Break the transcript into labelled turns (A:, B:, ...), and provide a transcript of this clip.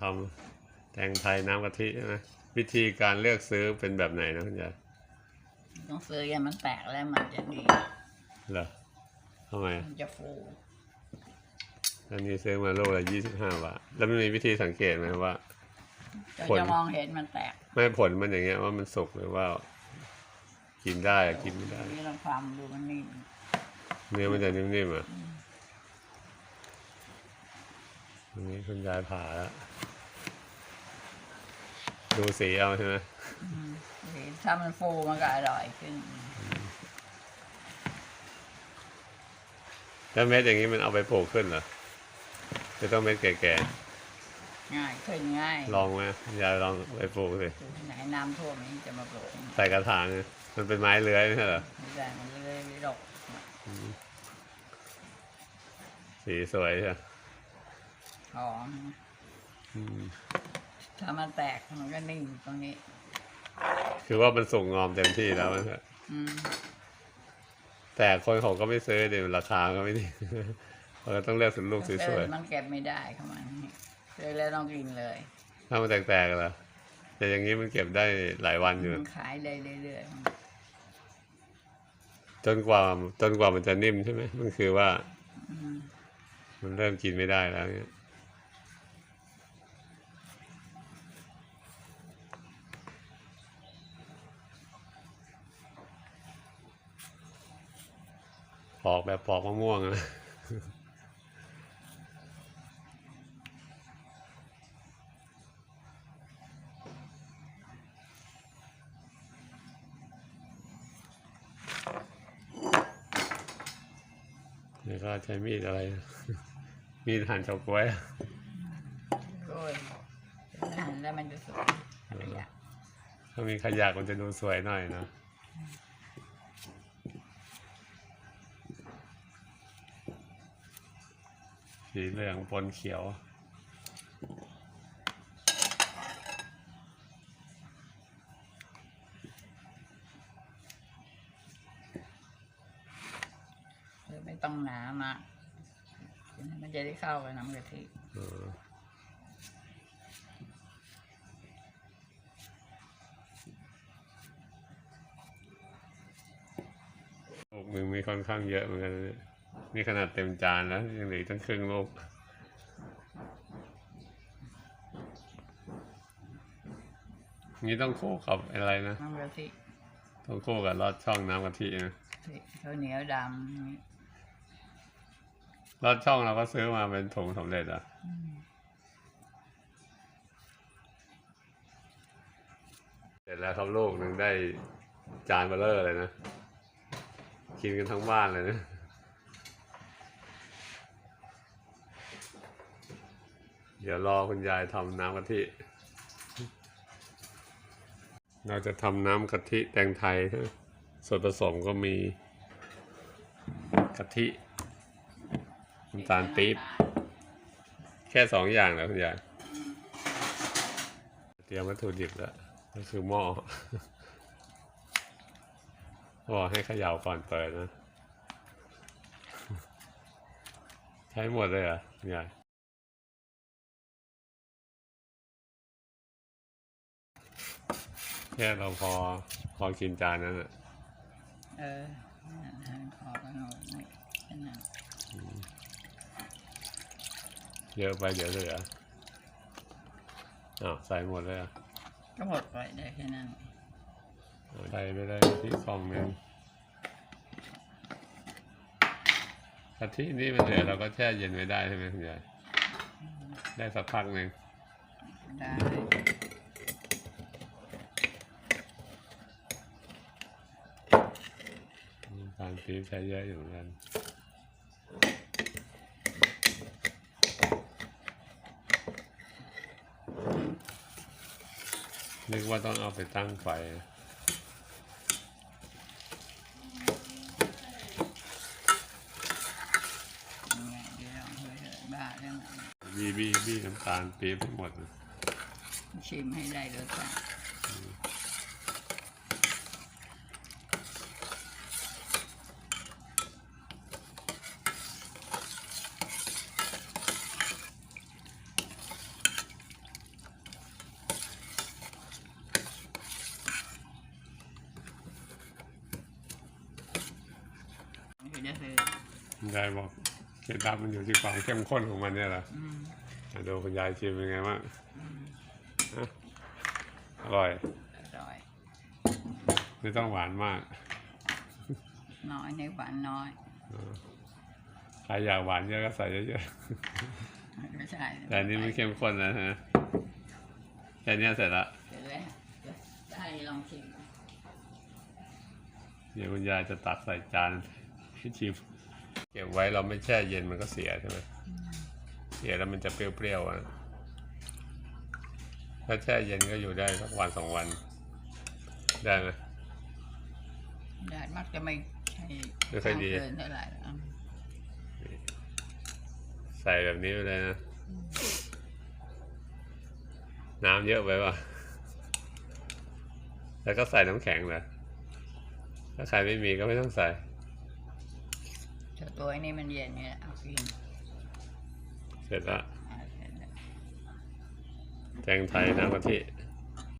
A: ทำแตงไทยน้ำกะทิใช่ไหมวิธีการเลือกซื้อเป็นแบบไหนนะคุณยาย
B: ต้องซื้อให้มันแตกแล้วมันจะดี
A: เหรอทำไม
B: มันจะฟู
A: อันนี้ซื้อมาโลละยี่สิบห้าบาทแล้วมันมีวิธีสังเกตไหมว่า
B: จะ
A: ผล
B: จะมองเห็นมันแตก
A: ไม่ผลมันอย่างเงี้ยว่ามันสุกหรือว่า กินได้อะกินไม่ได้
B: นี่เราความดูมันนิ่ม
A: เนื้อมันจะนิ่มๆอะอันนี้ คุณยายผ่าแล้ว ดูสีเอาใช่ไหม
B: ถ้ามันฟูมันก็อร่อยขึ้น
A: แล้วเม็ดอย่างนี้มันเอาไปปลูกขึ้นเหรอ จะต้องเม็ดแก่
B: ง่ายขึ้นง่าย
A: ๆลองไหมคุณยายลองไปปลูกสิ
B: ดูที่ไหนน้ำท่วมนี้จะมาปลูก
A: ใส่กระถางเนี่ยมันเป็นไม้เลื้อยไม่ใช่เหรอ
B: ไม่ได้มันเลยไม่ดก
A: สีสวยใช่ ไหม
B: หอม
A: อืม
B: ถ้ามันแตกมันก็นิ่มตรงนี้
A: คือว่ามันส่งงอมเต็มที่แล้วมันเถอะ
B: อืม
A: แต่คนเขาก็ไม่ซื้อเดี๋ยวราคาก็ไม่ดีเราก็ต้องเลือกสุดลูกส
B: เอ
A: วย
B: อมันเก็บไม่ได้เข้ามานี่เลยแล้วต้องกินเลย
A: ๆถ้ามันแตกๆเหรอแต่อย่างนี้มันเก็บได้หลายวันอยู่
B: มันขายได้เรื่อย
A: จนกว่าจนกว่ามันจะนิ่มใช่ไหมมันคือว่า
B: ๆอืม
A: มันเริ่มกินไม่ได้แล้วเนี่ย ปอกแบบปอกมะม่วงอะนะแล้วก็ใช้มีดอะไร มีดหั่นเฉาก๊วย
B: โอ้ยนั่นแล้วมันจะสวยขยะ
A: ถ้ามีขยะมันจะดูสวยหน่อยนะ สีเหลืองปนเขียว
B: คือไม่ต้องหนามากมันจะได้เข้ากับน้ำกะทิ
A: เออลูกหนึ่งมีค่อนข้างเยอะเหมือนกันนะเนี่ย นี่ขนาดเต็มจานแล้วยังเหลืออกตั้งครึ่งลูกนี่ต้องคู่กับอะไรนะ
B: น้ำกะทิ
A: ต้องคู่กับลอดช่องน้ำกะทินะ
B: ข้าวเหนียวดำนี่
A: ลอดช่องเราก็ซื้อมาเป็นถุงสำเร็จอะเสร็จแล้วครับลูกหนึ่งได้จานเบลเลอร์เลยนะ กินกันทั้งบ้านเลยนะ เดี๋ยวรอคุณยายทำน้ำกะทิ เราจะทำน้ำกะทิแตงไทยนะส่วนผสมก็มีกะทิน้ำตาลปี๊บ แค่สองอย่างแล้วคุณยาย เตรียมวัตถุดิบแล้ว ก็คือหม้อบอกให้เขย่าก่อนเปิดนะ ใช้หมดเลยเหรอะคุณยาย แค่เราพอพอกินจานนั้นอะ
B: เออนั่นทานคอกันหน่อยไม่แค่นั้น
A: เยอะไปเดี๋ยวเหลืออ้าวใส่หมดเลยเหรอะ
B: ก็หมดไปได้แค่นั้น
A: ใส่ไปเลยที่กล่องหนึ่งกะทินี่มันเหลือเราก็แช่เย็นไว้ได้ใช่ไหมคุณยายได้สักพักหนึ่ง
B: ได้า
A: นผีใช้เยอะอยู่เหมือนกันนึกว่าต้องเอาไปตั้งไฟ
B: บี
A: บีบีน้ำตาลปี๊บให้หมด
B: ชิมให้ได้รสชาติ
A: ยายบอกเคล็ดลับมันอยู่ที่ความเข้มข้นของมันเนี่ยแหละ
B: อืม
A: อะดูคุณยายชิมเป็นไงบ้าง
B: อืม
A: อร่อย
B: อร่อย
A: ไม่ต้องหวานมาก
B: น้อยในหวานน้อย
A: ใครอยากหวานเยอะก็ใส่เยอะ
B: ไม่ใช่
A: ๆแต่อันนี้ไม่เข้มข้นนะฮะแค่เนี้ยเสร็จละ
B: เดี๋ยวเลยเดี๋ยวให้ลองชิม
A: เดี๋ยวคุณยายจะตักใส่จาน ชิมเก็บไว้เราไม่แช่เย็นมันก็เสียใช่ไหมเสียแล้วมันจะเปรี้ยวๆนะถ้าแช่เย็นก็อยู่ได้สักวันสองวัน ได้ไหม
B: แดดมักจะไม่ให้
A: ไม่ค่อยดี
B: เกินเท่าไหร่อืม
A: ใส่แบบนี้ไปเลยนะ น้ำเยอะไปป่ะ แล้วก็ใส่น้ำแข็งเหรอถ้าใครไม่มีก็ไม่ต้องใส่
B: แต่ตัวไอ้นี้มันเย็นเนี่ยเอากิน
A: เสร็จละ
B: อ่าเสร็จแล้ว
A: แตงไทยน้ำกะทิ